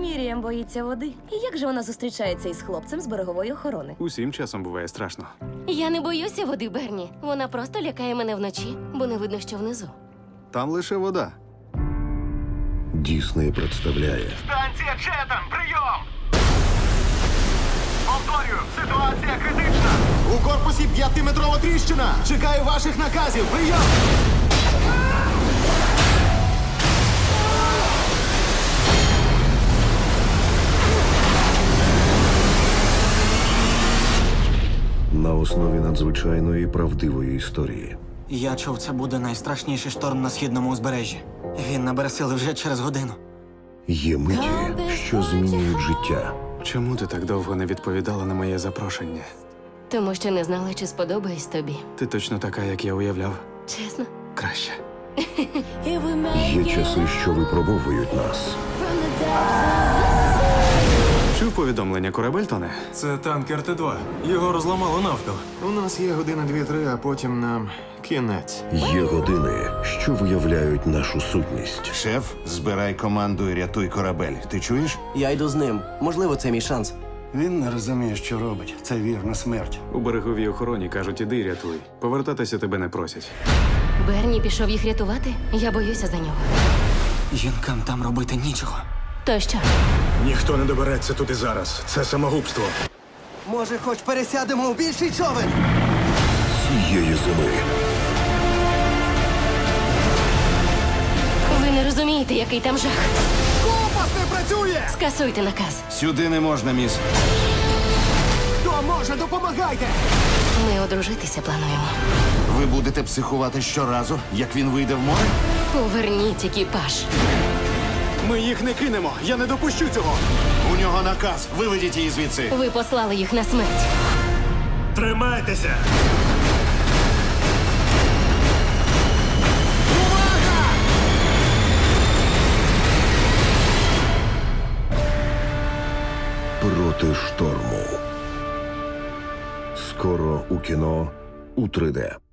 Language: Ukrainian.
Міріам боїться води. І як же вона зустрічається із хлопцем з берегової охорони? Усім часом буває страшно. Я не боюся води, Берні. Вона просто лякає мене вночі, бо не видно, що внизу. Там лише вода. Дісней представляє Станція Четем, прийом! Повторюю, ситуація критична. У корпусі п'ятиметрова тріщина. Чекаю ваших наказів. Прийом! На основі надзвичайної правдивої історії. Я чув, це буде найстрашніший шторм на східному узбережжі. Він набере сили вже через годину. Є миті, що змінюють життя. Чому ти так довго не відповідала на моє запрошення? Тому що не знала, чи сподобаюсь тобі. Ти точно така, як я уявляв. Чесно. Краще. Є часи, що випробовують нас. Чув повідомлення корабель тоне? Це танкер Т-2. Його розламало навпіл. У нас є година дві-три, а потім нам кінець. Є години, що виявляють нашу сутність. Шеф, збирай команду і рятуй корабель. Ти чуєш? Я йду з ним. Можливо, це мій шанс. Він не розуміє, що робить. Це вірна смерть. У береговій охороні кажуть, іди рятуй. Повертатися тебе не просять. Берні пішов їх рятувати. Я боюся за нього. Жінкам там робити нічого. То що? Ніхто не добереться туди зараз. Це самогубство. Може, хоч пересядемо у більший човен? Цієї зими Ви не розумієте, який там жах. Компас не працює! Скасуйте наказ. Сюди не можна, міс. Хто може, допомагайте! Ми одружитися плануємо. Ви будете психувати щоразу, як він вийде в море? Поверніть екіпаж. Ми їх не кинемо! Я не допущу цього! У нього наказ. Виведіть її звідси. Ви послали їх на смерть. Тримайтеся! проти шторму. Скоро у кіно у 3D.